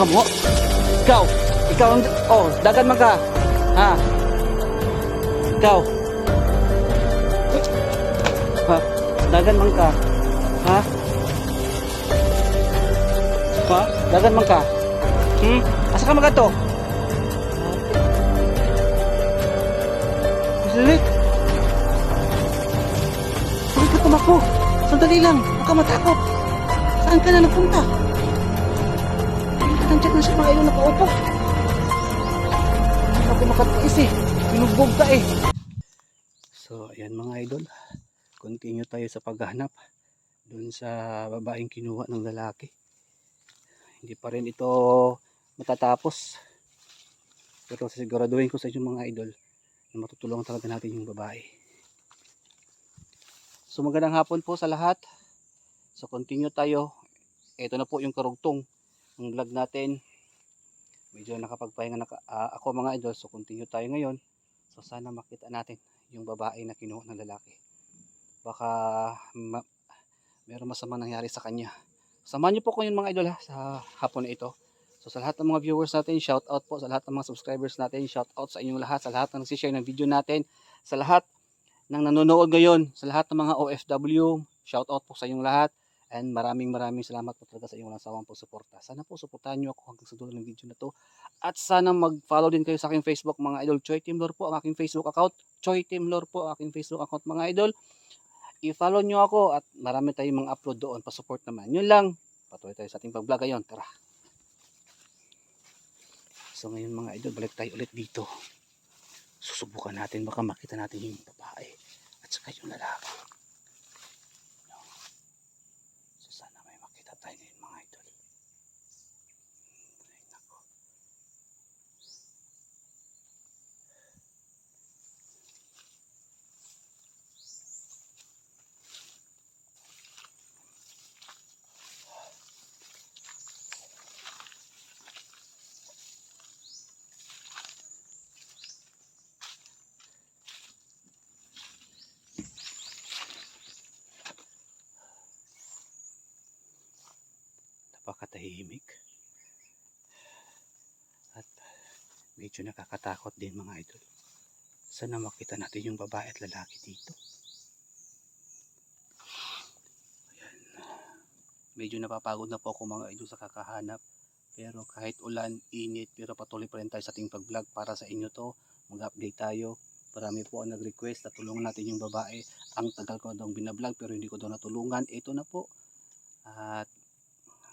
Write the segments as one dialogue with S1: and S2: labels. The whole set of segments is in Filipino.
S1: Kamo. Ikaw, ikaw ang, oh, dagan man ka. Ha? Ikaw. Ha? Dagan man ka. Ha? Ha? Dagan man ka. Hmm? Asa ka magato? Silik. Bakit ka tumakbo? Sandali lang. Huwag ka matakot. Saan ka na nagpunta? Nandiyan na siya mga ilo nakaupo. Hindi ako makatiis eh. Binugbog ka eh. So, ayan mga idol. Continue tayo sa paghahanap doon sa babaeng kinuha ng lalaki. Hindi pa rin ito matatapos. Pero siguraduhin ko sa inyo mga idol na matutulungan talaga natin yung babae. So magandang hapon po sa lahat. So continue tayo. Ito na po yung karugtong ng vlog natin. Medyo nakapagpahinga na ah, ako mga idol. So continue tayo ngayon. So sana makita natin yung babae na kinuha ng lalaki. Baka ma- meron masama nangyari sa kanya. Samahan niyo po ko yun mga idol ha, sa hapon na ito. So sa lahat ng mga viewers natin, shout out po sa lahat ng mga subscribers natin, shout out sa inyong lahat, sa lahat ng nagsishare ng video natin, sa lahat ng nanonood ngayon, sa lahat ng mga OFW, shout out po sa inyong lahat. And maraming maraming salamat po talaga sa inyong walang sawang pagsuporta. Sana po suportahan niyo ako hanggang sa dulo ng video na to. At sana mag-follow din kayo sa aking Facebook mga idol. Choi Timlor po ang aking Facebook account. Choi Timlor po ang aking Facebook account mga idol. I-follow niyo ako at marami tayong mga upload doon. Pa-support naman. Yun lang. Patuloy tayo sa ating pag-vlog ngayon. Tara. So ngayon mga idol, balik tayo ulit dito. Susubukan natin, baka makita natin yung babae at saka yung lalaki. So sana may makita tayo ngayon mga idol. Ay nako. Napakatahimik. At medyo nakakatakot din mga idol. Sana makita natin yung babae at lalaki dito. Ayan. Medyo napapagod na po ako mga idol sa kakahanap. Pero kahit ulan, init, pero patuloy pa rin tayo sa ating pag-vlog para sa inyo to. Mag-update tayo. Marami po ang nag-request na tulungan natin yung babae. Ang tagal ko daw binablog pero hindi ko daw natulungan. Ito na po. At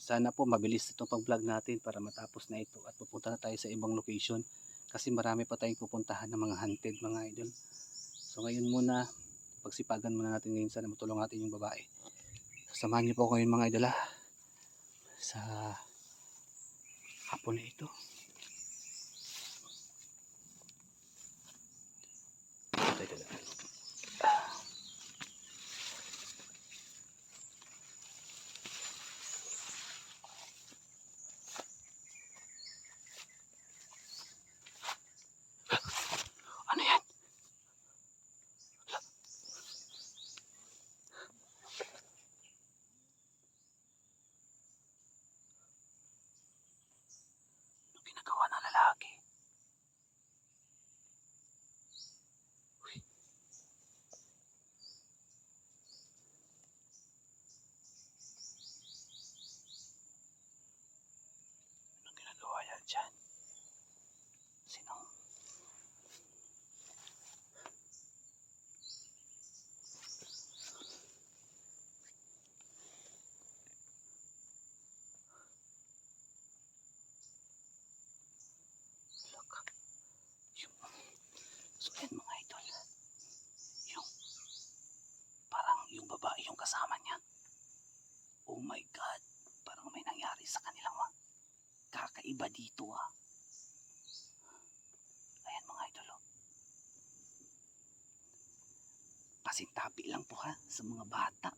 S1: sana po mabilis itong pag-vlog natin para matapos na ito at pupunta na tayo sa ibang location kasi marami pa tayong pupuntahan ng mga hunted mga idol. So ngayon muna, pagsipagan muna natin ngayon sana matulong natin yung babae. Samahan niyo po ko ngayon mga idol ha, sa hapon na ito. Tayo talaga. Ano yan? Ano ginagawa ng lalaki? Uy. Anong ginagawa niya dyan? Sino? Look. Yung, so yan mga idol. Yung, parang yung babae yung kasama niya. Oh my God. Parang may nangyari sa kanilang mga kakaiba dito ah. Ayan mga idol oh. Pasintabi lang po ha sa mga bata.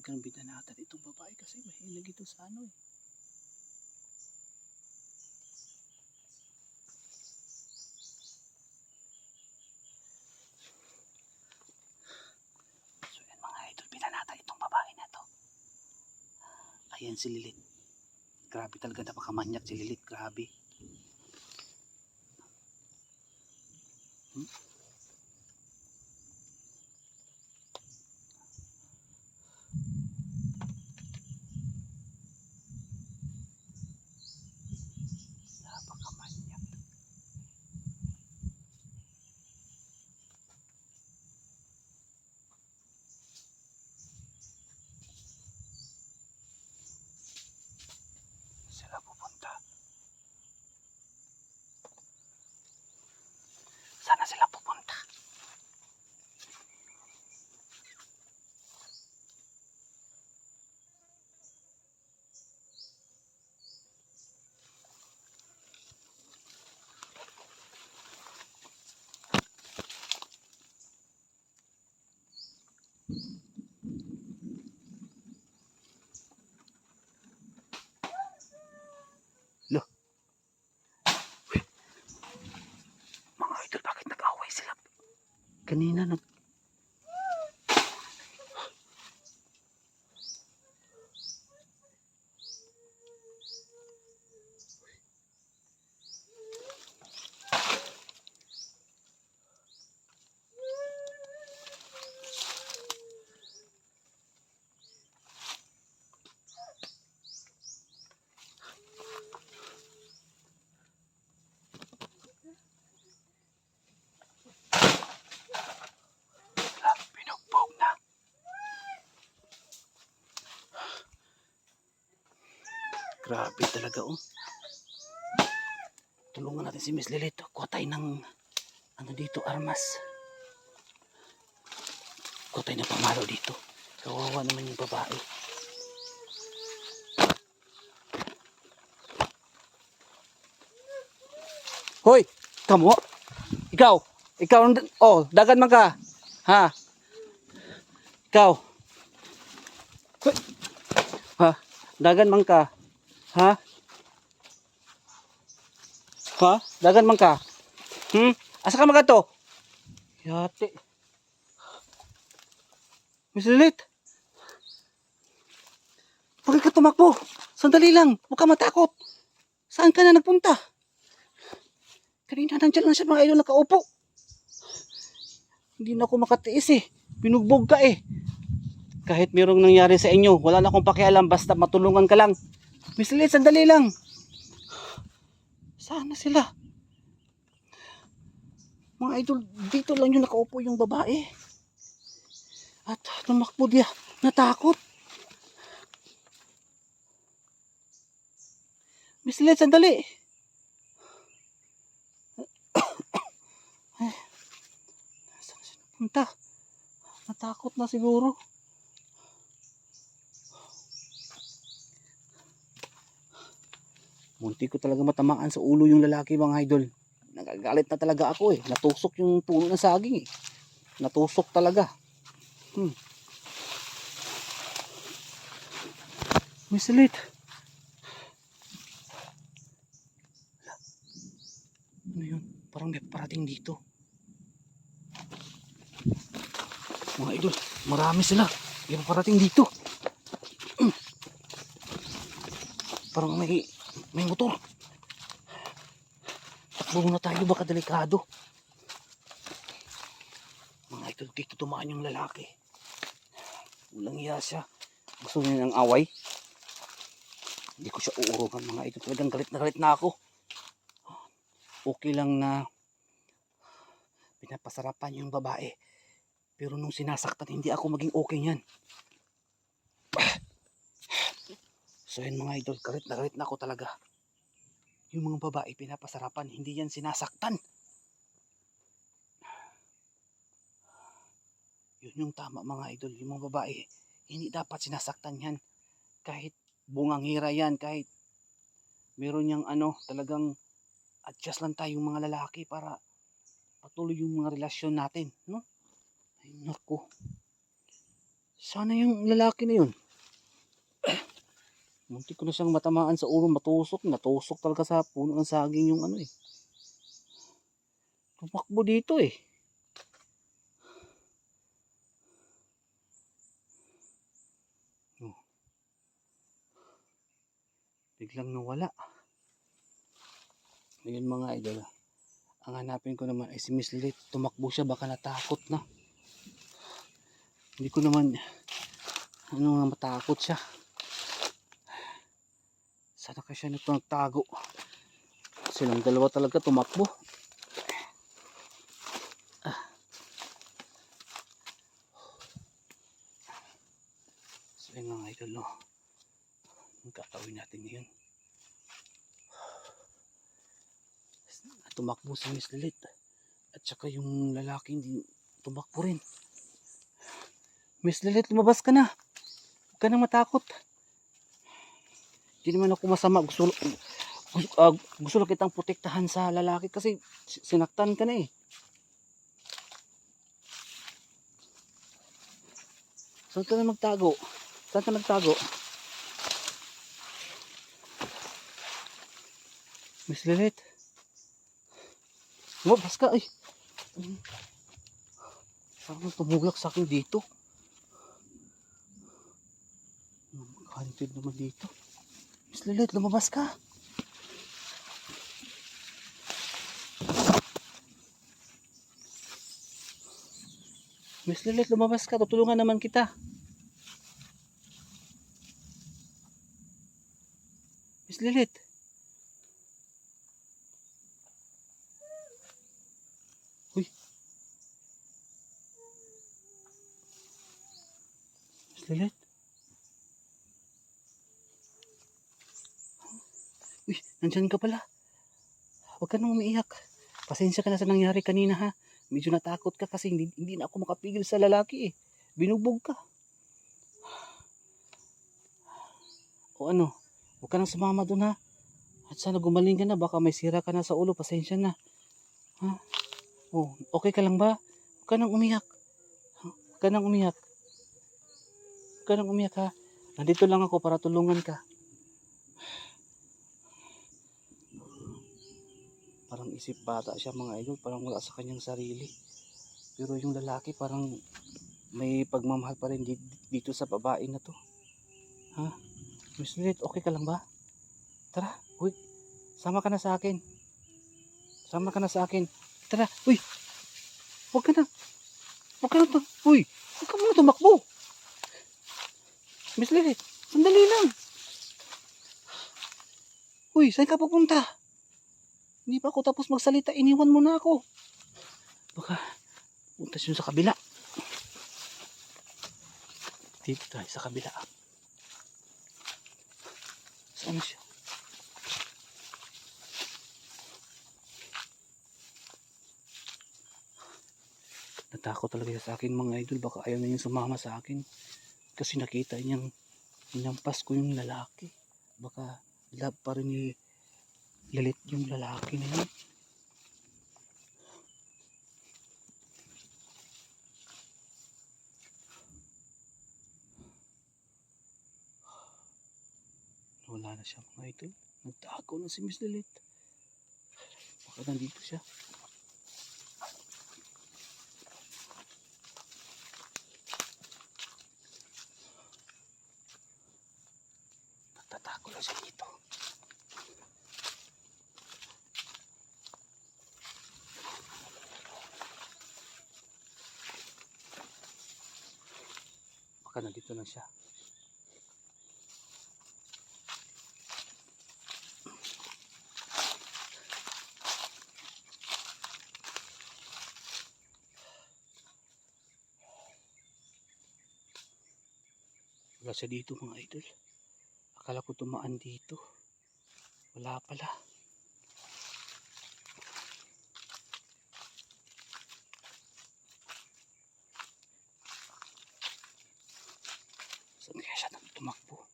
S1: Talagang binanatan itong babae kasi mahilig ito sa ano eh. So yan mga idol, binanatan itong babae na to. Ayan si Lilit. Grabe talaga napakamanyak si Lilit, grabe. Kanina nag... Grabe talaga oh. Tulungan natin si Miss Lilith. Kuha tayo ng ano dito, armas. Kuha tayo ng pamalo dito. Kawawa naman yung babae. Hoy! Kamo? Ikaw! Ikaw, oh, dagan man ka. Ha? Ikaw. Hoy. Ha? Dagan man ka. Ha? Ha? Dagan man ka. Hmm? Asa ka magato? Yate. Miss Lilith. Bakit ka tumakbo? Sandali lang. Huwag ka matakot. Saan ka na nagpunta? Kanina nandyan lang siya mga idol nakaupo. Hindi na ako makatiis eh. Binugbog ka eh. Kahit mayroong nangyari sa inyo, wala na akong pakialam basta matulungan ka lang. Miss Lilith, sandali lang. Sana sila. Mga idol, dito lang yung nakaupo yung babae. At tumakbo dia, natakot. Miss Lilith, sandali. Ay, saan siya napunta? Natakot na siguro. Munti ko talaga matamaan sa ulo yung lalaki mga idol. Nagagalit na talaga ako eh. Natusok yung puno ng saging eh. Natusok talaga. Hmm. Miss Elite. Ano yun? Parang may parating dito. Mga idol, marami sila. May parating dito. Hmm. Parang may may motor. Takbo muna tayo, baka delikado. Mga idol, dito tumaan yung lalaki. Walang iya siya. Gusto niya ng away. Hindi ko siya uurungan mga idol. Talagang galit na galit na ako. Okay lang na pinapasarapan yung babae. Pero nung sinasaktan, hindi ako maging okay niyan. So yun mga idol, galit na galit na ako talaga. Yung mga babae pinapasarapan, hindi yan sinasaktan. Yun yung tama mga idol, yung mga babae, hindi dapat sinasaktan yan. Kahit bungangira yan, kahit meron niyang ano, talagang adjust lang tayong mga lalaki para patuloy yung mga relasyon natin, no? Ay, naku. Sana yung lalaki na yun. Muntik ko na siyang matamaan sa ulo, matusok. Natusok talaga sa puno ng saging yung ano eh. Tumakbo dito eh. Oh. Biglang nawala. Ngayon mga idol, ang hanapin ko naman ay si Miss Lilith. Tumakbo siya, baka natakot na. Hindi ko naman, ano nga matakot siya. Sana ka siya nito nagtago. Silang dalawa talaga tumakbo. Ah. So yun mga idol, no? Ang gagawin natin ngayon. Tumakbo si Miss Lilith. At saka yung lalaki hindi tumakbo rin. Miss Lilith, lumabas ka na. Huwag ka na matakot. Hindi naman ako masama. Gusto, gusto, ah, gusto lang kitang protektahan sa lalaki kasi si- sinaktan ka na eh. Saan ka na magtago? Saan ka nagtago? Miss Lilith. Lumabas ka ay. Parang tumulak sa akin dito. Haunted naman dito. Miss Lilith, lumabas ka. Miss Lilith, lumabas ka. Tutulungan naman kita. Miss Lilith. Uy. Miss Lilith. Uy, nandyan ka pala. Huwag ka nang umiiyak. Pasensya ka na sa nangyari kanina ha. Medyo natakot ka kasi hindi, hindi na ako makapigil sa lalaki eh. Binugbog ka. O ano, huwag ka nang sumama dun ha. At sana gumaling ka na, baka may sira ka na sa ulo, pasensya na. Ha? Oh, okay ka lang ba? Huwag ka nang umiyak. Huwag ka nang umiyak. Huwag ka nang umiyak ha. Nandito lang ako para tulungan ka. Parang isip bata siya mga idol, parang wala sa kanyang sarili. Pero yung lalaki parang may pagmamahal pa rin di- dito sa babae na to. Ha? Miss Lilith, okay ka lang ba? Tara, uy, sama ka na sa akin. Sama ka na sa akin. Tara, uy, huwag ka na. Huwag ka na to. Uy, huwag ka muna tumakbo. Miss Lilith, sandali lang. Uy, saan ka pupunta? Hindi pa ako tapos magsalita, iniwan mo na ako. Baka punta yun sa kabila. Dito tayo sa kabila. Saan siya? Natakot talaga sa akin mga idol. Baka ayaw na niyang sumama sa akin. Kasi nakita niyang inampas ko yung lalaki. Baka love pa rin ni Lilit yung lalaki na yun. Wala na siya mga idol. Nagtago na si Miss Lilit. Baka nandito siya. Nagtatago na siya dito. Baka nandito na siya. Wala siya dito mga idol. Akala ko tumaan dito. Wala pala. Saan kaya siya nang tumakbo?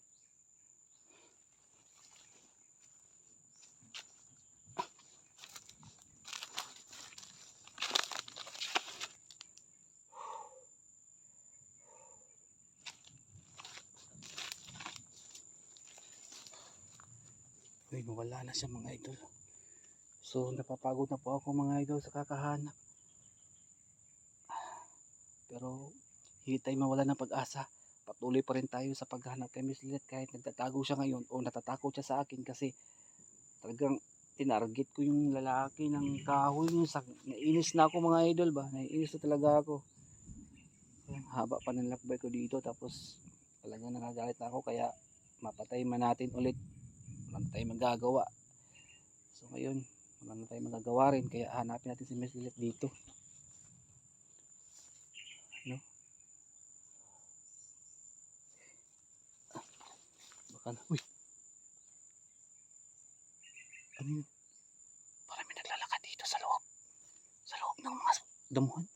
S1: mawala na siya mga idol. So napapagod na po ako mga idol sa kakahanap. Pero hindi tayo mawala ng pag-asa. Patuloy pa rin tayo sa paghahanap kay Miss Lilith kahit nagtatago siya ngayon o natatakot siya sa akin kasi talagang tinarget ko yung lalaki ng kahoy yung sak nainis na ako mga idol ba nainis na talaga ako haba pa ng lakbay ko dito tapos talagang nagagalit na ako kaya mapatay man natin ulit wala na tayong magagawa so ngayon wala na tayong magagawa rin. Kaya hanapin natin si Miss Lilith dito. Ano? Baka na uy! Ano yun? Parang may naglalakad dito sa loob. Sa loob ng mga damuhan